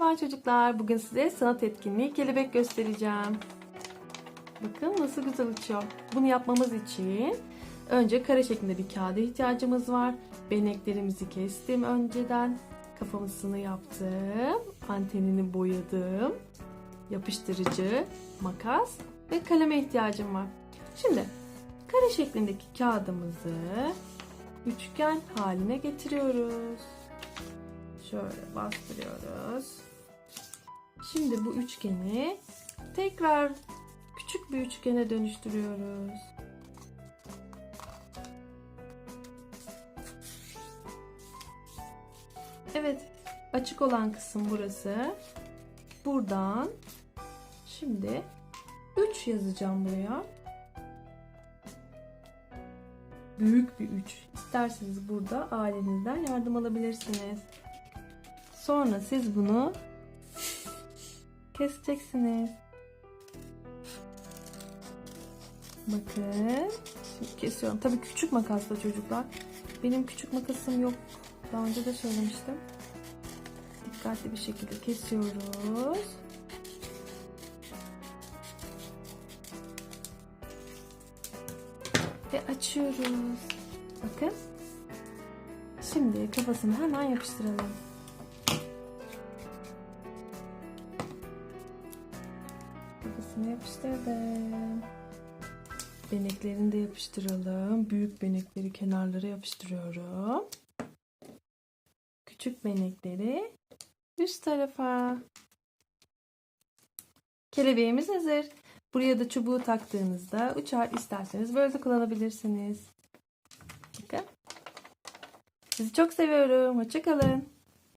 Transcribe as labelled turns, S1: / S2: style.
S1: Merhaba çocuklar. Bugün size sanat etkinliği kelebek göstereceğim. Bakın nasıl güzel uçuyor. Bunu yapmamız için önce kare şeklinde bir kağıda ihtiyacımız var. Beneklerimizi kestim önceden. Kafamızını yaptım. Antenini boyadım. Yapıştırıcı, makas ve kaleme ihtiyacım var. Şimdi kare şeklindeki kağıdımızı üçgen haline getiriyoruz. Şöyle bastırıyoruz. Şimdi bu üçgeni tekrar küçük bir üçgene dönüştürüyoruz. Evet, açık olan kısım burası. Buradan şimdi 3 yazacağım buraya. Büyük bir 3. İsterseniz burada ailenizden yardım alabilirsiniz. Sonra siz bunu keseceksiniz. Bakın. Şimdi kesiyorum. Tabii küçük makasla çocuklar. Benim küçük makasım yok. Daha önce de söylemiştim. Dikkatli bir şekilde kesiyoruz. Ve açıyoruz. Bakın. Şimdi kafasını hemen yapıştıralım. Kafasını yapıştırdım. Beneklerini de yapıştıralım. Büyük benekleri kenarlara yapıştırıyorum. Küçük benekleri üst tarafa. Kelebeğimiz hazır. Buraya da çubuğu taktığınızda uçar isterseniz böyle de kullanabilirsiniz. Sizi çok seviyorum. Hoşçakalın.